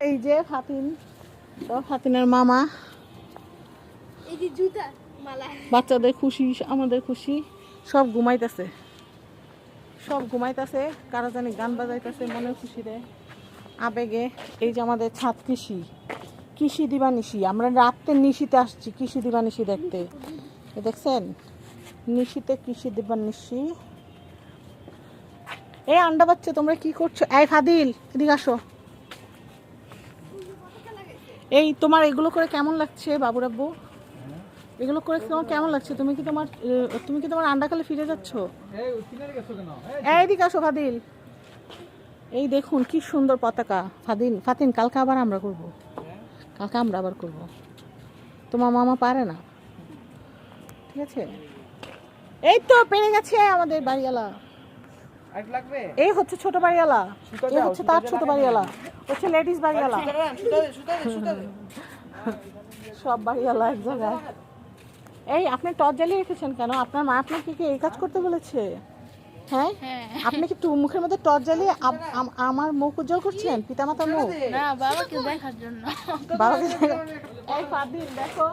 এই যে ফাতিন তো ফাতিনের মামা। এই যে জুতা মালা। বাচ্চাদের খুশি আমাদের খুশি। সব ঘুমাইতেছে। সব ঘুমাইতেছে কারা জানি গান বাজাইতেছে মনে খুশি রে আবেগে এই যে আমাদের ছাদ কৃষি। কৃষি দিবানিশি আমরা রাত্রে নিশিতে আসছি কৃষি দিবানিশি দেখতে। দেখছেন? নিশিতে কৃষি দিবানিশি এই আন্ডা বাচ্চা তোমরা কি করছ? এই ফাদিল এদিকে আসো। এই তোমার এগুলো করে কেমন লাগছে বাবু রাব্বু এগুলো করে তোমার কেমন লাগছে? তুমি কি তোমার তুমি কি তোমার আন্ডাকালে ফিরে যাচ্ছ? এই এদিকে আসো ফাদিল। এই দেখুন কি সুন্দর পতাকা। ফাদিল ফাতিন কালকে আবার আমরা করব। কালকে আমরা আবার করব। তোমার মামা পারে না। ঠিক আছে? এই তো পেরে গেছে আমাদের বাড়িওয়ালা। এই হচ্ছে ছোট বাড়িওয়ালা। এই হচ্ছে তার ছোট বাড়িওয়ালা। হচ্ছে লেডিস বাড়িওয়ালা। সব বাড়িওয়ালা এক জায়গায়। এই আপনি টর্চ জ্বালিয়ে রেখেছেন কেন? আপনার মা আপনাকে কি এই কাজ করতে বলেছে? হ্যাঁ? হ্যাঁ। আপনি কি টু মুখের মধ্যে টর্চ জ্বালিয়ে আম- আম- আমার মুখ উজ্জ্বল করছেন? পিতামাতার মুখ? না বাবাকে দেখার জন্য। বাবাকে এই ফাতিন দেখো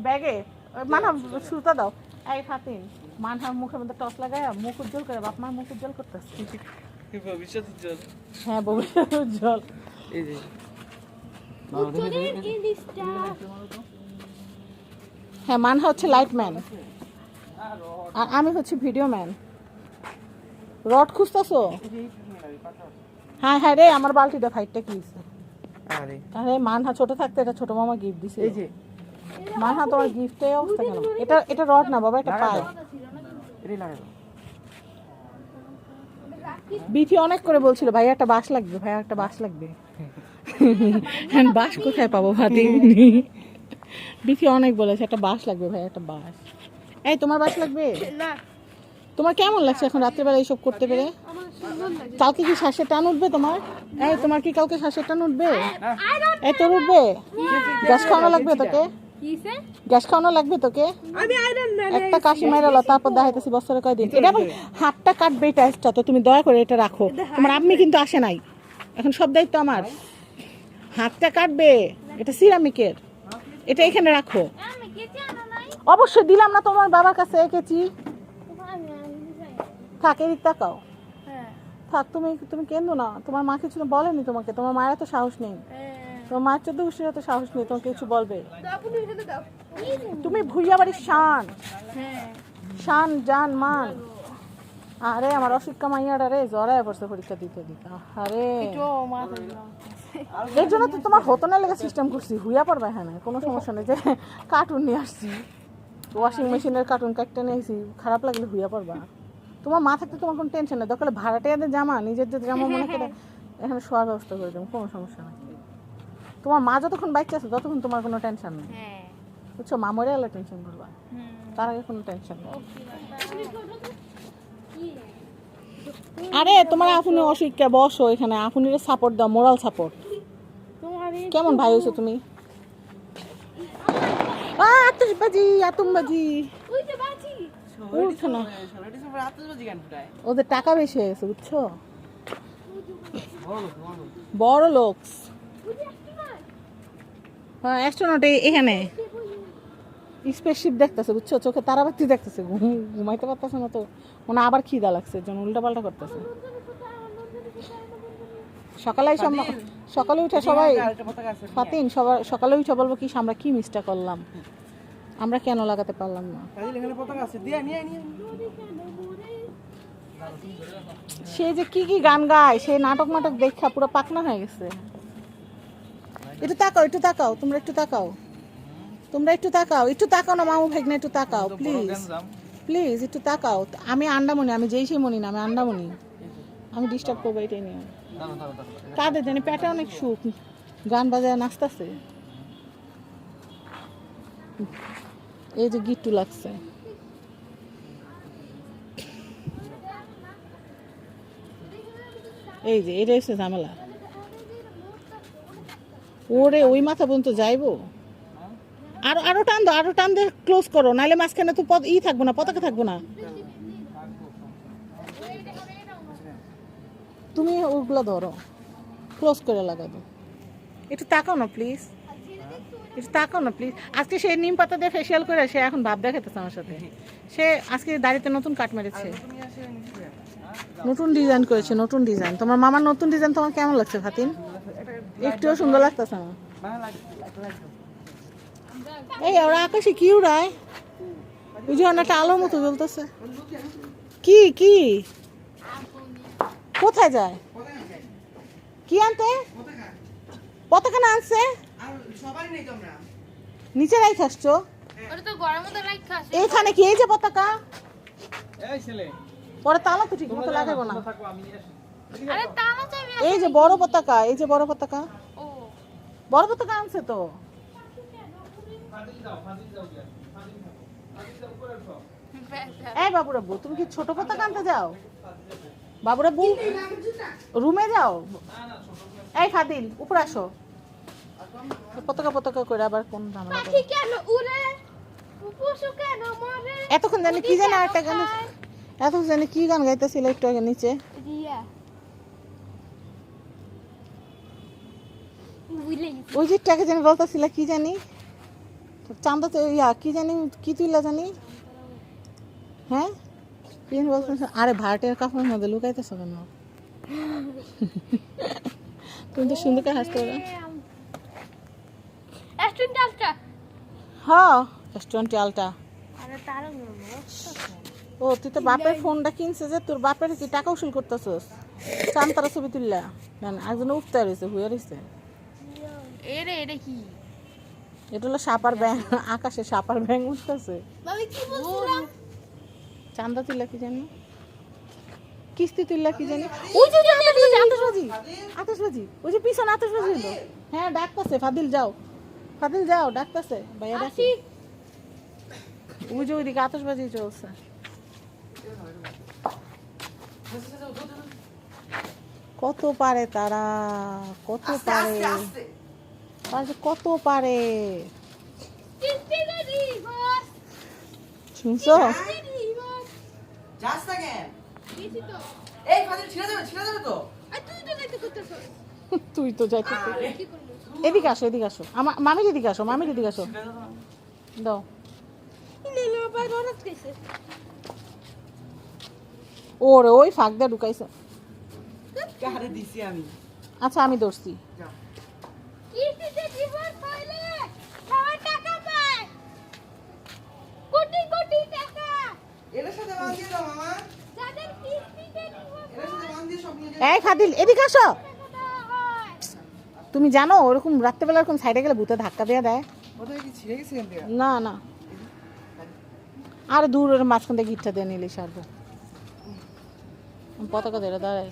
ব্যাগে। মানহা সুতা দাও। এই ফাতিন মানহার মুখের মধ্যে টর্চ লাগায় মুখ উজ্জ্বল করে বাপ মার মুখ উজ্জ্বল করতেছে। ভবিষ্যৎ উজ্জ্বল। হ্যাঁ ভবিষ্যৎ উজ্জ্বল। এই যে। হ্যাঁ মানহা হচ্ছে লাইট ম্যান আর আমি হচ্ছে ভিডিও ম্যান রড খুঁজতেছো? হ্যাঁ হ্যাঁ রে আমার বালতিটা ফাইটটা কি আরে। আরে মানহা ছোট থাকতে এটা ছোট মামা গিফট দিছে এই যে। মানহা তোমার গিফটে অবস্থা কেন এটা এটা রড না বাবা এটা পায় এটাই লাগাবো বিথি অনেক করে বলছিল ভাই একটা বাস লাগবে ভাই একটা বাস লাগবে। বাস কোথায় পাবো ভাতি? বিথি অনেক বলেছে একটা বাস লাগবে ভাই একটা বাস এই তোমার বাস লাগবে? না। তোমার কেমন লাগছে এখন রাত্রিবেলা এইসব করতে পেরে? আমার কালকে কি শ্বাসের টান উঠবে তোমার? এই তোমার কি কালকে শ্বাসের টান উঠবে? এই তোর উঠবে? গ্যাস খাওয়ানো লাগবে তোকে? গ্যাস খাওয়ানো লাগবে তোকে? একটা কাশি মাইরালো তারপর দেখাইতেছি বছরে কয়দিন। এটা হাতটা কাটবে টাইসটা তো তুমি দয়া করে এটা রাখো। তোমার আপনি কিন্তু আসে নাই। এখন সব দায়িত্ব আমার। হাতটা কাটবে এটা সিরামিকের। এটা এখানে রাখো। অবশ্যই দিলাম না তোমার বাবার কাছে এঁকেছি থাক এদিক তাকাও। হ্যাঁ। থাক তুমি তুমি কেন্দ্র না। তোমার মা কিছু বলেনি তোমাকে তোমার মায়ের তো সাহস নেই। তোমার মায়ের চোদ্দ গোষ্ঠীর এত সাহস নেই তোমাকে কিছু বলবে? এখানে তুমি ভুইয়া বাড়ির শান। হ্যাঁ। শান জান মান। আরে আমার অশিক্ষা মাইয়াটা রে জড়ায় পড়ছে পরীক্ষা দিতে দিতে। আরে এর জন্য তো তোমার হতো না লেগে সিস্টেম করছি হুইয়া পড়বে হ্যাঁ কোনো সমস্যা নেই যে কার্টুন নিয়ে আসছি। ওয়াশিং মেশিনের কার্টুন কাটতে নিয়ে খারাপ লাগলে হুইয়া পড়বা। তোমার মা থাকতে তোমার কোনো টেনশন নেই দরকার ভাড়াটে এদের জামা নিজের যে জামা মনে করে এখানে শোয়ার ব্যবস্থা করে দেবো কোনো সমস্যা নেই। তোমার মা যতক্ষণ বাইক আছে ততক্ষণ তোমার কোনো টেনশন নেই। হ্যাঁ। বুঝছ? মা মরে গেলে টেনশন করবা। তার আগে কোনো টেনশন নেই। আরে তোমার আপনি অসুখ্যা বসো এখানে। আপনির সাপোর্ট দাও মোরাল সাপোর্ট কেমন ভাই হয়েছো তুমি? আতশবাজি আতমবাজি। ওদের টাকা বেশি হয়ে গেছে বুঝছ? বড় লোক হ্যাঁ অ্যাস্ট্রোনট এখানে। স্পেসশিপ দেখতেছে বুঝছ? চোখে তারাবাতি দেখতেছে ঘুমাইতে পারতেছে না তো। মনে আবার খিদা লাগছে যেন উল্টা পাল্টা করতেছে। সকালে সব সকালে উঠে সবাই ফাতিন সবার সকালে উঠে বলব কি আমরা কি মিসটা করলাম? আমরা কেন লাগাতে পারলাম না? সে যে কি কি গান গায় সে নাটক নাটক দেখা পুরো পাকনা হয়ে গেছে। একটু তাকাও একটু তাকাও তোমরা একটু তাকাও। তোমরা একটু তাকাও একটু তাকাও না মামু ভাগ্নে একটু তাকাও প্লিজ প্লিজ একটু তাকাও। আমি আন্ডামণি আমি যেই সেই মনি না আমি আন্ডামনি আমি ডিস্টার্ব করব এটাই নিয়ে। কাদের জানি পেটে অনেক সুখ। গান বাজায় নাচতেছে। এই যে গিট্টু লাগছে। এই যে এটা এসে ঝামেলা। ওরে, ওই মাথা পর্যন্ত যাইবো? আরও আরও টান দাও, আরও টান দিয়ে ক্লোজ করো নাহলে মাঝখানে তো পদ ই থাকব না, পতাকা থাকব না। তুমি ওগুলো ধরো ক্লোজ করে লাগাবো একটু তাকাও না প্লিজ একটু তাকাও না প্লিজ আজকে সে নিম পাতা দিয়ে ফেসিয়াল করে সে এখন ভাব দেখাতেছে আমার সাথে। সে আজকে দাড়িতে নতুন কাট মেরেছে। নতুন ডিজাইন করেছে, নতুন ডিজাইন তোমার মামার নতুন ডিজাইন তোমার কেমন লাগছে ফাতিন একটুও সুন্দর লাগতেছে লাগছে এই ওরা আকাশে কি উড়ায়? ওই যে অনেকটা আলোর মতো জ্বলতেছে। কি কি? কোথায় যায়? কি আনতে? পতাকা না আনছে? নিচে রাই খাসছো এইখানে কি? এই যে পতাকা? পরে তালা তো ঠিক মতো লাগাবো না। এই যে বড় পতাকা এই যে বড় পতাকা। বড় পতাকা আনছে তো। এই বাবুরাবু তুমি কি ছোট পতাকা আনতে যাও? বাবুরাবু রুমে যাও। এই ফাদিল উপরে আসো। পতাকা পতাকা করে আবার কোন ঝামেলা এতক্ষণ জানি কি জানি একটা গান এতক্ষণ জানি কি গান গাইতেছিল একটু আগে নিচে। ওই যে টাকে জানি বলতেছিল কি জানি? চান্দা ইয়া কি জানি কি তুইলা জানি? হ্যাঁ? কি জানি বলতেছে আরে ভাড়াটের কাপড়ের মধ্যে লুকাইতেছ কেন? তুমি তো সুন্দর করে হাসতে পারো। হ্যাঁ আলটা ও তুই তো বাপের ফোনটা কিনছে যে তোর বাপের কি টাকা উসুল করতেছস? চান্তারা ছবি তুললা? না না একজন উঠতে রয়েছে হুয়ে রয়েছে এরে এটা কি? এটা হলো সাপার ব্যাং আকাশে সাপার ব্যাং উঠতেছে। আমি কি বলছিলাম? চান্দা তুললা কি জানি? কিস্তি তুললা কি জানি? ওই যে যে আতশবাজি আতশবাজি আতশবাজি ওই যে পিছনে আতশবাজি হলো হ্যাঁ ডাকতেছে ফাদিল যাও। ফাদিল যাও ডাকতেছে। ভাইয়া ডাকি। ওই যে ওইদিকে আতশবাজি চলছে। কত পারে তারা কত পারে। তারা যে কত পারে? শুনছো? তুই তো যাইতে করতেছস। তুই তো যাইতে কি করলি এদিকে আসো এদিকে আসো। আমার মামির এদিকে আসো মামির এদিকে আসো। দাও। ওরে ওই ফাঁক দিয়ে ঢুকাইছে। আচ্ছা আমি ধরছি। এই ফাদিল এদিকে আসো। দেওয়া তুমি জানো ওরকম রাত্রেবেলা এরকম সাইডে গেলে ভূতে ধাক্কা দিয়ে দেয়। না না। আর দূর ওর মাঝখান থেকে গিটটা দিয়ে নিলে সারবো। পতাকা ধরে দাঁড়ায়